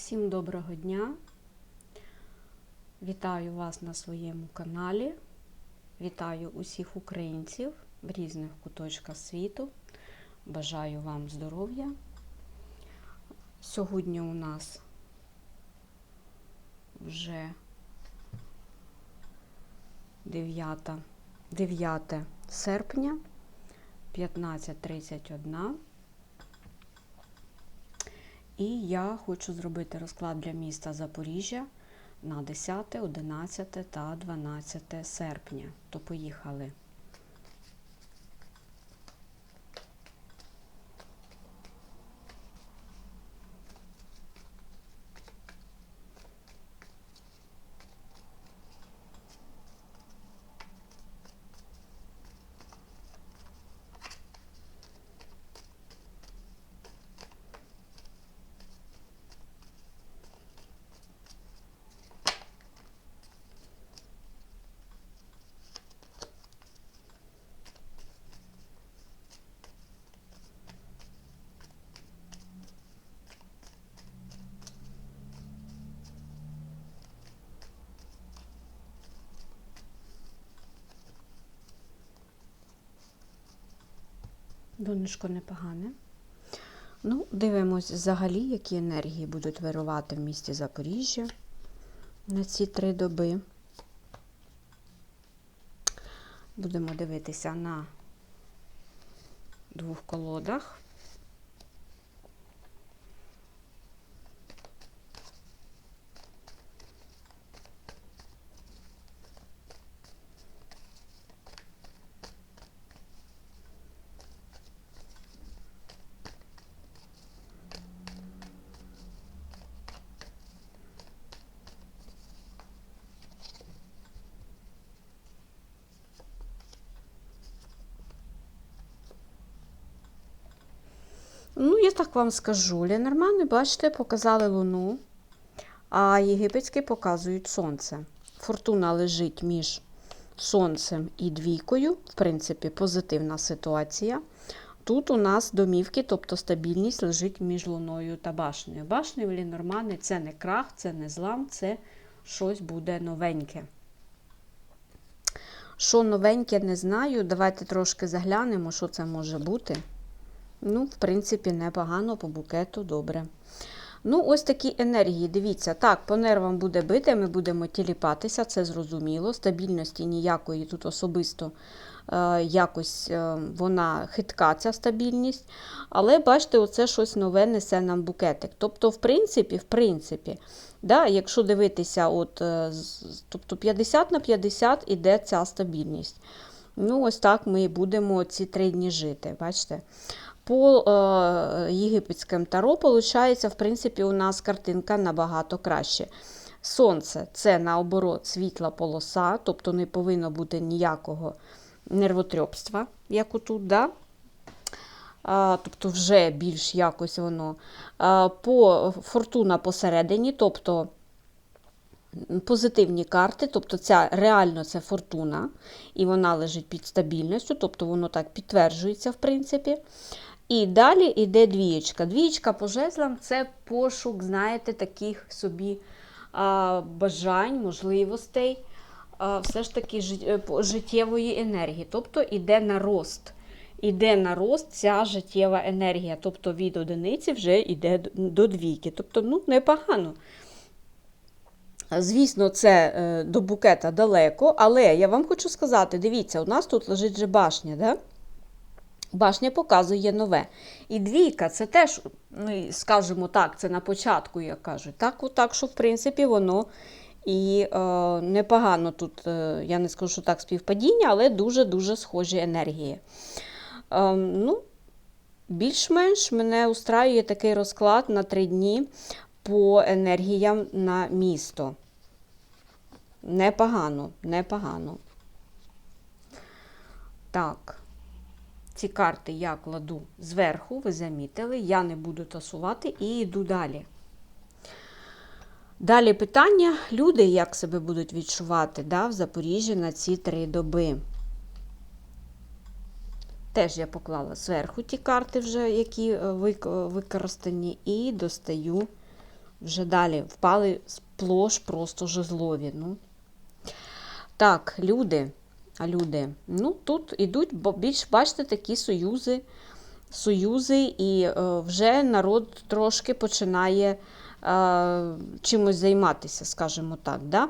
Всім доброго дня! Вітаю вас на своєму каналі. Вітаю усіх українців в різних куточках світу. Бажаю вам здоров'я. Сьогодні у нас вже 9, 9 серпня 15.31. І я хочу зробити розклад для міста Запоріжжя на 10, 11 та 12 серпня. То поїхали. Донечко непогане. Ну, дивимось взагалі, які енергії будуть вирувати в місті Запоріжжя на ці три доби. Будемо дивитися на двох колодах. Ну, я так вам скажу. Лінормани, бачите, показали Луну, а єгипетські показують сонце. Фортуна лежить між сонцем і двійкою, в принципі, позитивна ситуація. Тут у нас домівки, тобто стабільність лежить між луною та башнею. Башня в Лінормани це не крах, це не злам, це щось буде новеньке. Що новеньке, не знаю. Давайте трошки заглянемо, що це може бути. Ну, в принципі, непогано по букету, добре. Ну, ось такі енергії. Дивіться, так, по нервам буде бити, ми будемо тіліпатися, це зрозуміло. Стабільності ніякої тут особисто е, якось е, вона хитка, ця стабільність. Але бачите, оце щось нове несе нам букетик. Тобто, в принципі, в принципі, да, якщо дивитися, от, е, тобто 50 на 50 іде ця стабільність. Ну, ось так ми будемо ці три дні жити. Бачите? По е, єгипетському таро, виходить, в принципі, у нас картинка набагато краще. Сонце це наоборот світла полоса, тобто не повинно бути ніякого нервотрьопства, як отут. Да? А, тобто вже більш якось воно. А, по фортуна посередині, тобто позитивні карти, тобто ця реально це фортуна, і вона лежить під стабільністю, тобто воно так підтверджується, в принципі. І далі йде двієчка. Двієчка по жезлам це пошук, знаєте, таких собі а, бажань, можливостей, а, все ж таки е, життєвої енергії. Тобто йде на рост. Іде на рост ця життєва енергія. Тобто від одиниці вже йде до двійки. Тобто, ну, непогано. Звісно, це е, до букета далеко, але я вам хочу сказати: дивіться, у нас тут лежить же башня, да? Башня показує нове. І двійка це теж, ну, скажімо так, це на початку, як кажуть. Так, от так що, в принципі, воно і е, непогано тут, е, я не скажу, що так співпадіння, але дуже-дуже схожі енергії. Е, ну, більш-менш мене устраює такий розклад на три дні по енергіям на місто. Непогано, непогано. Так. Ці карти я кладу зверху, ви замітили, я не буду тасувати і йду далі. Далі питання: люди як себе будуть відчувати да, в Запоріжжі на ці три доби. Теж я поклала зверху ті карти, вже, які е, використані, і достаю Вже далі впали сплош просто жезлові. Ну. Так, люди. Люди, ну тут ідуть, більш, бачите, такі союзи, союзи, і е, вже народ трошки починає е, чимось займатися, скажімо так. Да?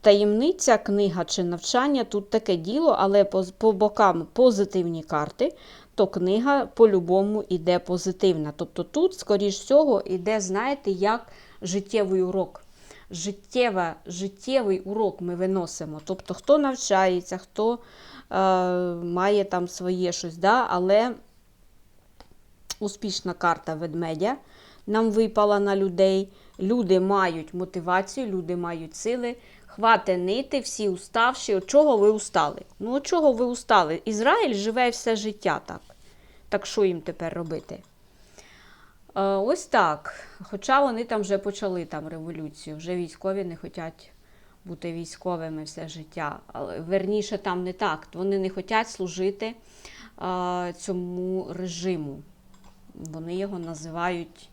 Таємниця, книга чи навчання тут таке діло, але по, по бокам позитивні карти, то книга по-любому йде позитивна. Тобто тут, скоріш всього, йде, знаєте, як життєвий урок. Життєва, життєвий урок ми виносимо. Тобто, хто навчається, хто е, має там своє щось, да? але успішна карта ведмедя нам випала на людей. Люди мають мотивацію, люди мають сили. Хвати нити, всі уставші. От чого ви устали? Ну, от чого ви устали? Ізраїль живе все життя так. Так що їм тепер робити? Е, Ось так. Хоча вони там вже почали там революцію, вже військові не хочуть бути військовими все життя. Але верніше там не так. Вони не хочуть служити е, цьому режиму. Вони його називають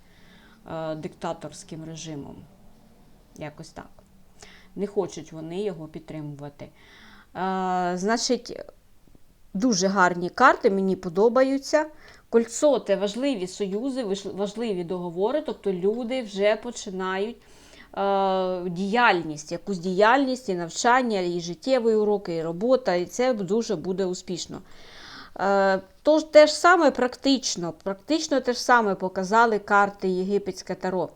е, диктаторським режимом. Якось так. Не хочуть вони його підтримувати. Е, значить, дуже гарні карти, мені подобаються. Кольцо це важливі союзи, важливі договори, тобто люди вже починають е, діяльність, якусь діяльність, і навчання, і життєві уроки, і робота, і це дуже буде успішно. Е, Тож те ж саме практично, практично те ж саме показали карти Єгипетське Таро.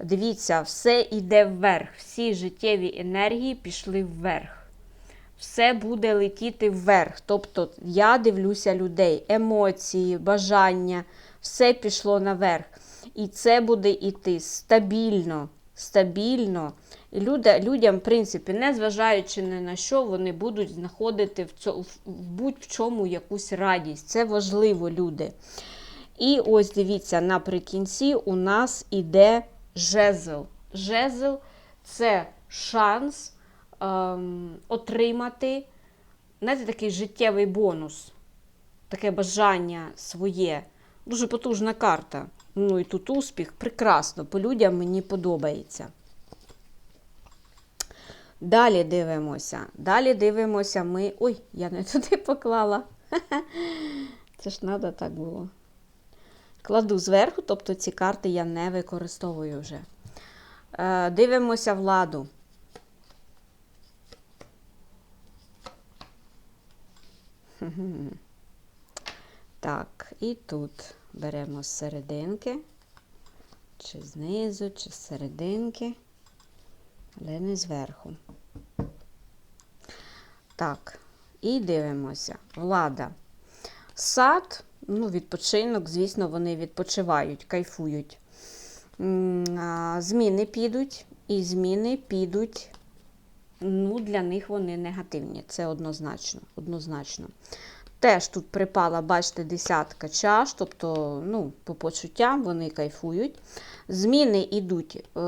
Дивіться, все йде вверх, всі життєві енергії пішли вверх все буде летіти вверх. Тобто я дивлюся людей, емоції, бажання, все пішло наверх. І це буде йти стабільно, стабільно. І люди, людям, в принципі, не зважаючи ні на що, вони будуть знаходити в, цьо, в будь-в чому якусь радість. Це важливо, люди. І ось дивіться, наприкінці у нас іде жезл. Жезл це шанс ем, отримати знаєте, такий життєвий бонус, таке бажання своє. Дуже потужна карта. Ну і тут успіх, прекрасно. По людям мені подобається. Далі дивимося. Далі дивимося ми. Ой, я не туди поклала. Це ж треба так було. Кладу зверху, тобто ці карти я не використовую вже. Е, Дивимося владу. Так, і тут беремо з серединки, чи знизу, чи з серединки, але не зверху. Так, і дивимося. Влада. Сад, ну, відпочинок, звісно, вони відпочивають, кайфують. Зміни підуть, і зміни підуть ну, для них вони негативні. Це однозначно. однозначно. Теж тут припала, бачите, десятка чаш, тобто, ну, по почуттям вони кайфують. Зміни йдуть е,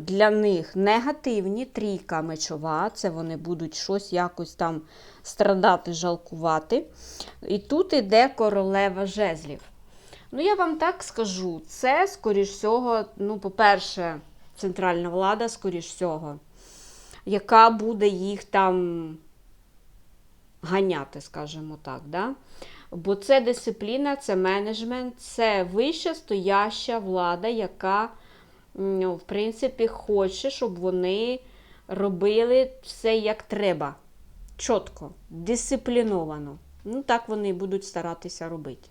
для них негативні, трійка мечова, це вони будуть щось якось там страдати, жалкувати. І тут іде королева жезлів. Ну, я вам так скажу, це, скоріш всього, ну, по-перше, центральна влада, скоріш всього яка буде їх там ганяти, скажімо так. Да? Бо це дисципліна, це менеджмент, це вища стояща влада, яка, в принципі, хоче, щоб вони робили все як треба. Чітко, дисципліновано. Ну, так вони будуть старатися робити.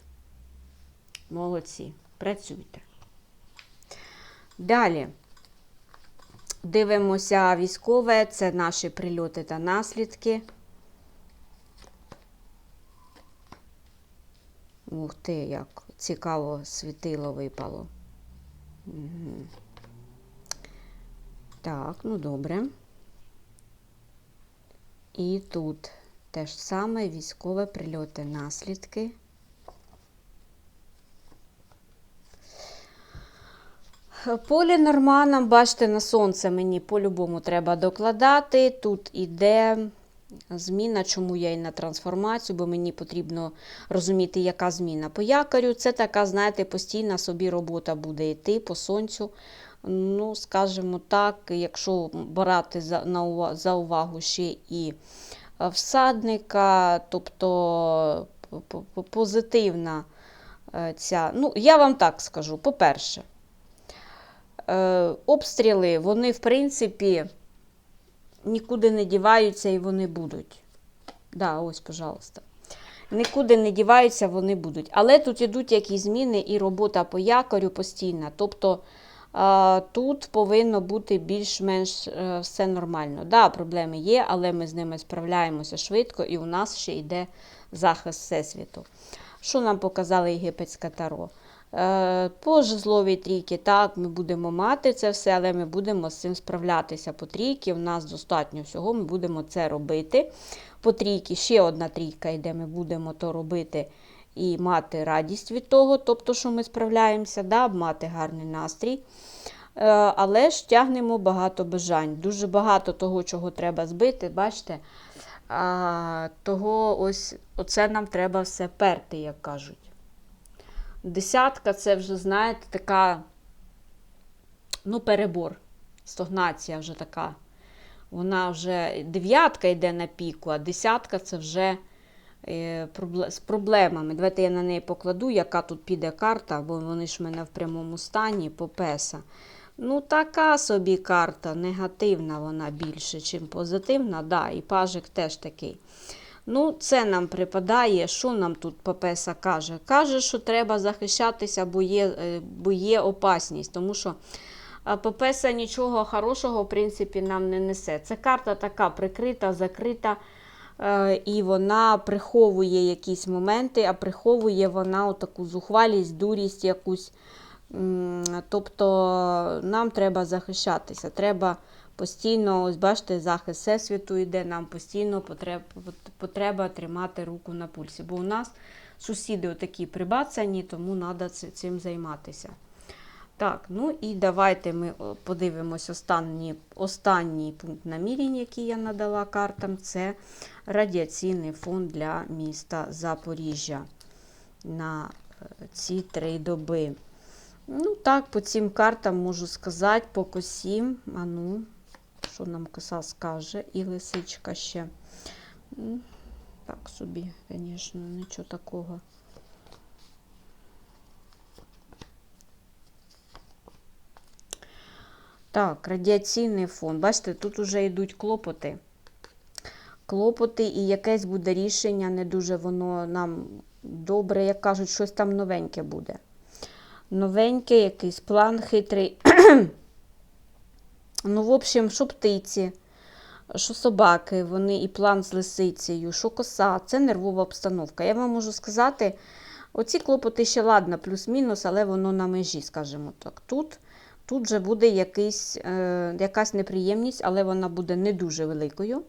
Молодці, працюйте. Далі. Дивимося військове, це наші прильоти та наслідки. Ух ти, як цікаво світило випало. Угу. Так, ну добре. І тут теж саме військове прильоти наслідки. Полі норманом, бачите, на сонце мені по-любому треба докладати. Тут іде зміна, чому я і на трансформацію, бо мені потрібно розуміти, яка зміна. По якорю це така, знаєте, постійна собі робота буде йти по сонцю. Ну, скажімо так, якщо брати за, увагу ще і е, всадника, тобто позитивна е, ця. Ну, я вам так скажу, по-перше, обстріли, вони, в принципі, нікуди не діваються і вони будуть. Да, ось, пожалуйста. Нікуди не діваються, вони будуть. Але тут ідуть якісь зміни і робота по якорю постійна. Тобто а, тут повинно бути більш-менш е, все нормально. Да, проблеми є, але ми з ними справляємося швидко, і у нас ще йде захист Всесвіту. Що нам показала єгипетська таро? Е, По жезловій трійки, так, ми будемо мати це все, але ми будемо з цим справлятися по трійки. У нас достатньо всього, ми будемо це робити. По трійки ще одна трійка йде, ми будемо то робити і мати радість від того, тобто, що ми справляємося, да, мати гарний настрій. Е, Але ж тягнемо багато бажань. Дуже багато того, чого треба збити, бачите, того ось оце нам треба все перти, як кажуть. Десятка це вже, знаєте, така, ну, перебор. Стогнація вже така. Вона вже дев'ятка йде на піку, а десятка це вже е, з проблемами. Давайте я на неї покладу, яка тут піде карта, бо вони ж в мене в прямому стані по песа. Ну, така собі карта, негативна вона більше, чим позитивна. Да, і пажик теж такий. Ну, це нам припадає. Що нам тут Папеса каже? Каже, що треба захищатися, бо є, е, бо є опасність. Тому що Папеса нічого хорошого, в принципі, нам не несе. Це карта така прикрита, закрита, е, і вона приховує якісь моменти, а приховує вона отаку зухвалість, дурість якусь. Тобто нам треба захищатися. Треба постійно, ось бачите, захист всесвіту йде, нам постійно потреба, потреба тримати руку на пульсі. Бо у нас сусіди отакі прибацані, тому треба цим займатися. Так, ну і давайте ми подивимось останній, останній пункт намірень, який я надала картам. Це радіаційний фон для міста Запоріжжя на е, ці три доби. Ну, так, по цим картам можу сказати, по косім. А ну, що нам коса скаже, і лисичка ще. Так собі, звісно, нічого такого. Так, радіаційний фон. Бачите, тут вже йдуть клопоти. Клопоти, і якесь буде рішення, не дуже воно нам добре, як кажуть, щось там новеньке буде. Новеньке, якийсь план хитрий. Ну, в общем, що птиці, що собаки, вони і план з лисицею, що коса, це нервова обстановка. Я вам можу сказати, оці клопоти ще ладно, плюс-мінус, але воно на межі, скажімо так. Тут, тут же буде якийсь, е, якась неприємність, але вона буде не дуже великою.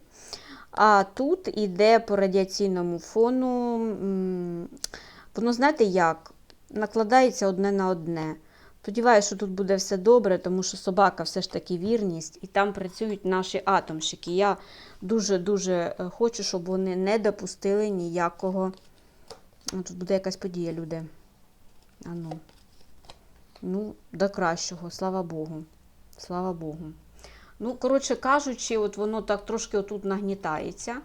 А тут іде по радіаційному фону, воно, знаєте як, накладається одне на одне. Сподіваюся, що тут буде все добре, тому що собака все ж таки вірність, і там працюють наші атомщики. Я дуже-дуже е, хочу, щоб вони не допустили ніякого. Тут буде якась подія, люди. Ану. Ну, до кращого, слава Богу. Слава Богу. Ну, коротше кажучи, от воно так трошки отут нагнітається.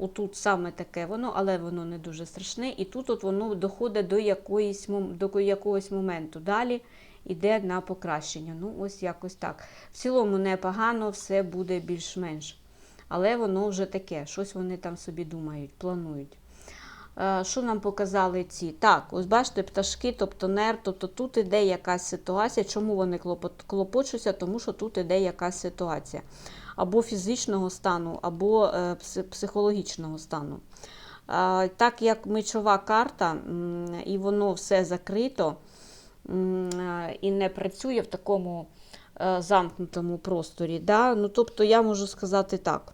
Отут саме таке воно, але воно не дуже страшне. І тут от воно доходить до, якоїсь, до якогось моменту. Далі йде на покращення. Ну, ось якось так. В цілому непогано, все буде більш-менш. Але воно вже таке, щось вони там собі думають, планують. Е, Що нам показали ці? Так, ось бачите, пташки, тобто нер, тобто тут іде якась ситуація. Чому вони клопочуться? Тому що тут іде якась ситуація. Або фізичного стану, або е, психологічного стану. Так як мечова карта, і воно все закрито і не працює в такому е, замкнутому просторі. Да? Ну, тобто я можу сказати так.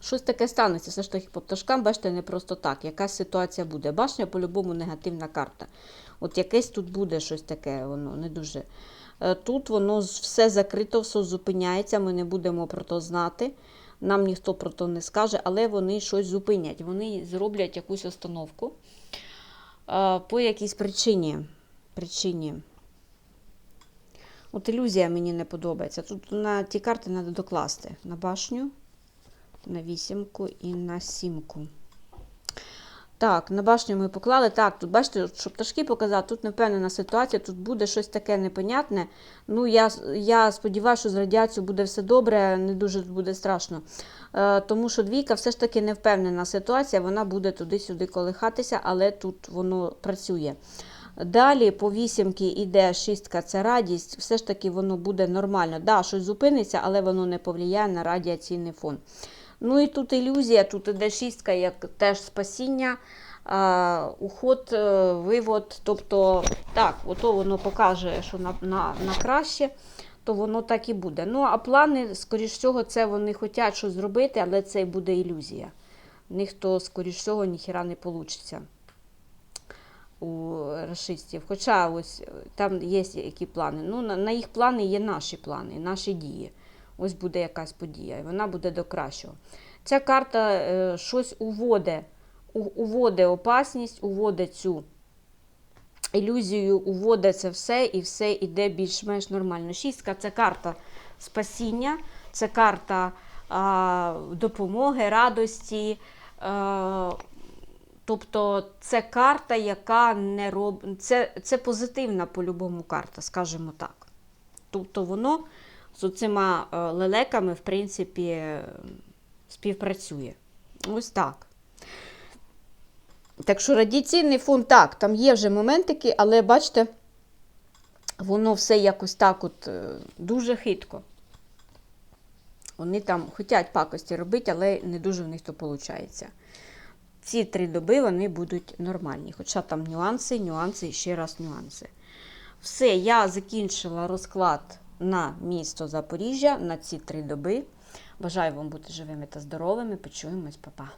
Щось таке станеться, все ж таки по пташкам, бачите, не просто так. Якась ситуація буде. Башня по-любому негативна карта. От якесь тут буде щось таке, воно не дуже. Е, Тут воно все закрито, все зупиняється, ми не будемо про то знати. Нам ніхто про то не скаже, але вони щось зупинять. Вони зроблять якусь остановку е, по якійсь причині. причині. От ілюзія мені не подобається. Тут на ті карти треба докласти на башню, на вісімку і на сімку. Так, на башню ми поклали. Так, тут бачите, щоб пташки показати, тут невпевнена ситуація, тут буде щось таке непонятне. Ну, я, я сподіваюся, що з радіацією буде все добре, не дуже буде страшно. Е, тому що двійка все ж таки невпевнена ситуація, вона буде туди-сюди колихатися, але тут воно працює. Далі по вісімки йде шістка, це радість, все ж таки воно буде нормально. Да, щось зупиниться, але воно не повлияє на радіаційний фон. Ну і тут ілюзія, тут іде шістка, як теж спасіння, а, уход, е, вивод. Тобто, так, ото воно покаже, що на, на, на краще, то воно так і буде. Ну, а плани, скоріш всього, це вони хочуть щось зробити, але це і буде ілюзія. Них скоріш всього, ніхіра не вийде у расистів. Хоча ось е, там є які плани. Ну, на, на їх плани є наші плани, наші дії. Ось буде якась подія, і вона буде до кращого. Ця карта е, щось уводить, уводить опасність, уводить цю ілюзію, уводить це все, і все йде більш-менш нормально. Шістка це карта спасіння, це карта а, допомоги, радості. А, Тобто це карта, яка не роб... це, це позитивна по-любому карта, скажімо так. Тобто воно з цими лелеками, в принципі, е, співпрацює. Ось так. Так що радіаційний фон, так, там є вже моментики, але бачите, воно все якось так от е, дуже хитко. Вони там хочуть пакості робити, але не дуже в них то виходить. Ці три доби вони будуть нормальні. Хоча там нюанси, нюанси і ще раз нюанси. Все, я закінчила розклад на місто Запоріжжя на ці три доби. Бажаю вам бути живими та здоровими. Почуємось, па-па.